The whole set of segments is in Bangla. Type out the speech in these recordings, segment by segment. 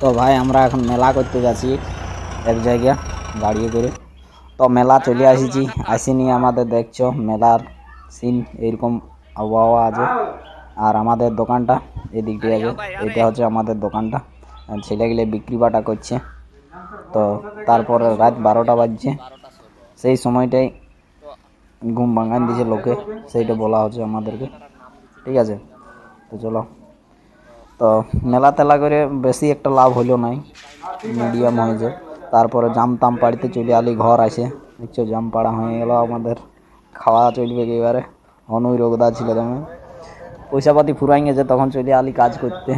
তো ভাই, আমরা এখন মেলা করতে যাচ্ছি এক জায়গায় গাড়ি করে। তো মেলা চলে আসিছি, আসিনি আমাদের দেখছ, মেলার সিন এইরকম আবহাওয়া আছে। আর আমাদের দোকানটা এদিকটি আছে, এটা হচ্ছে আমাদের দোকানটা। ছেলেগুলো বিক্রি বাটা করছে। তো তারপরে রাত বারোটা বাজছে। সেই সময়টাই ঘুম ভাঙান দিয়েছে লোকে, সেইটা বলা হচ্ছে আমাদেরকে। ঠিক আছে? তো চলো। তো মেলা তেলা করে বেশি একটা লাভ হলো নাই মিডিয়াম হয়েছে। তারপরে জাম তাম পাড়িতে চলে আলি, ঘর আসে দেখছ জাম পাড়া হয়ে গেল আমাদের। খাওয়া চলবে এবারে? অনুই রোগদা ছিল তেমন পয়সা পাতি ফুরাই গেছে, তখন চলে আলি কাজ করতে।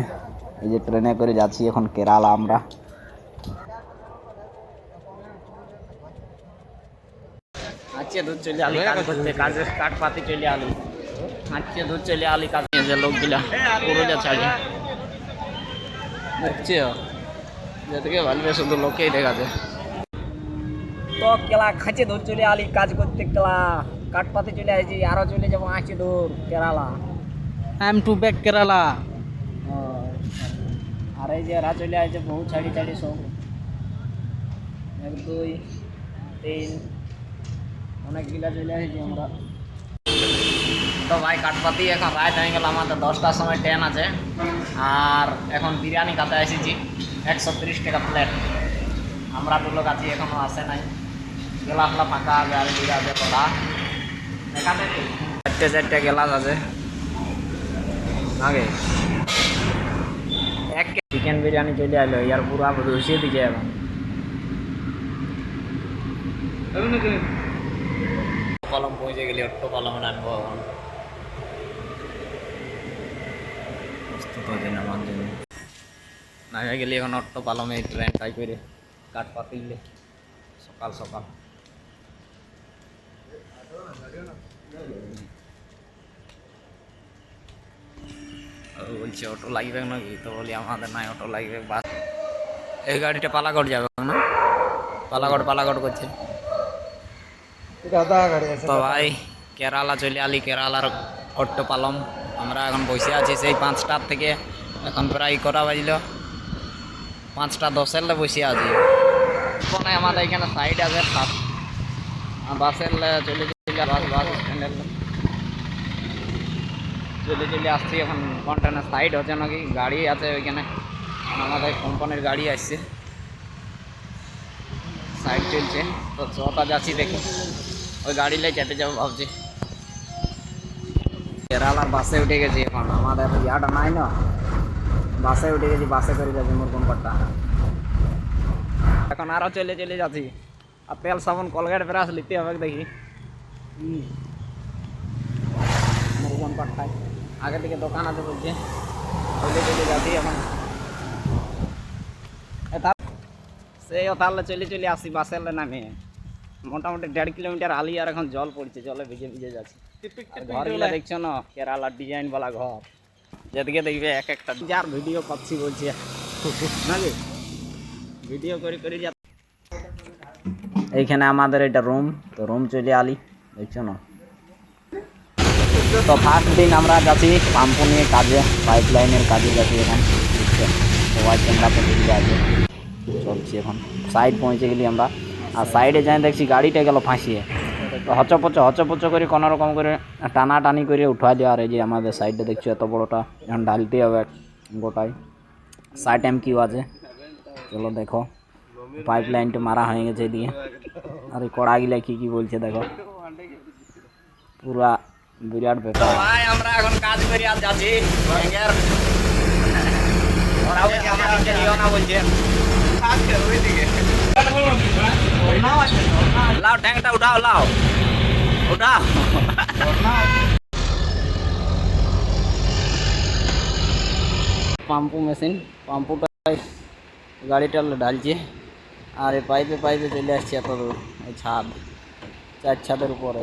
এই যে ট্রেনে করে যাচ্ছি এখন কেরালা আমরা। আজকে দুধ চলে আলি কাজ করতে কাজে কাঠ পাতি চলে আলি। আজকে দুধ চলে আলি কাজ। লোকগুলা, পুরুলিয়া ছাড়ি। দেখছি যেদিকে ভালবে শুধু লোকেই দেখা যায় তো কেলা খাঁচে দূর চলে আলি কাজ করতে কেলা। কাঠ পাতি চলে আসছি আরও চলে যাব আঁচে দূর Kerala. I am to back Kerala আর এই যে এরা চলে আসছে বহু ছাড়ি ছাড়ি সব। এক দুই তিন। অনেকগুলা চলে আসছি আমরা। তো ভাই, কাঠপাতি এখন রাত হয়ে গেল আমাদের দশটার সময় ট্রেন আছে। আর এখন বিরিয়ানি খাতে এসেছি একশো তিরিশ টাকা প্লেট আমরা দুটো কাছে এখনও আসে নাই। গেলাসলা ফাঁকা আছে, আর দিকে আছে পড়া এখানে চারটে চারটে গেলাস আছে। আগে। এক চিকেন বিরিয়ানি চলে আলো ইয়ার পুরা রসিয়ে দিকে এখন। কলম পৌঁছে গেলে, অট্ট কলম আনব এখন। হচ্ছে নামার জন্য। নামে গেলে এখন অট্ট পালমে ট্রেন টাই করে কাঠ পাতিলে সকাল সকাল। ও বলছে অটো লাগবে নাকি? তো বলি আমাদের নাই অটো লাগবে বাস। এই গাড়িটা পালাগড় যাবে না পালাগড় পালাগড় করছে। তো ভাই কেরালা চলে আলি কেরালার অট্ট পালম। আমরা এখন বসে আছি সেই পাঁচটার থেকে। এখন প্রায় কটা বাজলো? পাঁচটা দশের বসে আছি। ওখানে আমাদের এখানে সাইড আছে, সাত। বাসের চলে চলে বাস বাস স্ট্যান্ডের চলে চলে আসছি, এখন কন্টেনার সাইড হচ্ছে নাকি? গাড়ি আছে ওইখানে। আমাদের কোম্পানির গাড়ি আসছে। সাইড চলছে। তো ছটা যাচ্ছি দেখি। ওই গাড়ি লাই চেপে যাব ভাবছি। কেরালার বাসে উঠে গেছি এখন। আমাদের ইয়াটা নাই না? বাসে উঠে গেছি, বাসে করে যাচ্ছি মোর কোম্পারটা এখন আরও চলে চলে যাচ্ছি। আর তেল সাবুন, কলগেট ব্রাশ নিতে হবে দেখি। মোর কোম্পার খাই আগে থেকে দোকান আছে বলছে। চলে চলে যাচ্ছি এখন। সেই তাহলে চলে চলে আসি বাসের নামে মোটামুটি দেড় কিলোমিটার আলি আর এখন জল পড়ছে, জলে ভিজে ভিজে যাচ্ছে। ঘরগুলো দেখছ না কেরালার ডিজাইন वाला ঘর যেদিকে দেখবে এক একটা যার ভিডিও করছি বলছি নাকি ভিডিও করে করে যা এইখানে আমাদের এটা রুম তো রুম চলে আলি দেখছ না তো ফার্স্ট দিন আমরা যাচ্ছি পাম্পু নিয়ে কাজে পাইপ লাইনের কাজে যাচ্ছি এখন বুঝছ সবাই ক্যামেরা পর্যন্ত আছে চলছি এখন সাইড পৌঁছে গেলি আমরা আর সাইডে যাই দেখছি গাড়িটা গেল ফাঁসিয়ে তো হচপচ হচপচ করে কোনো রকম করে টানা টানি করে উঠা দেওয়া আর এই যে আমাদের সাইডে দেখছ এত বড়টা। এখন ঢালতে হবে গোটাই সাইড এম কিউ আছে। চলো দেখো। পাইপ লাইনটা মারা হয়ে গেছে এদিকে। আর এই কড়াগুলা কি কি বলছে দেখো। পুরা বিরাট ব্যাপার। ভাই আমরা এখন কাজ করি আর যাচ্ছি। ব্যাঙ্গের। ওরা বলছে আমার নিচে নিও না বলছে। লাও ট্যাঙ্কটা উঠাও লাও। পাম্পু মেশিন, পাম্পুটা গাড়িটা ডালছে আর এই পাইপে পাইপে চলে আসছে এত ছাদ, চার ছাদের উপরে।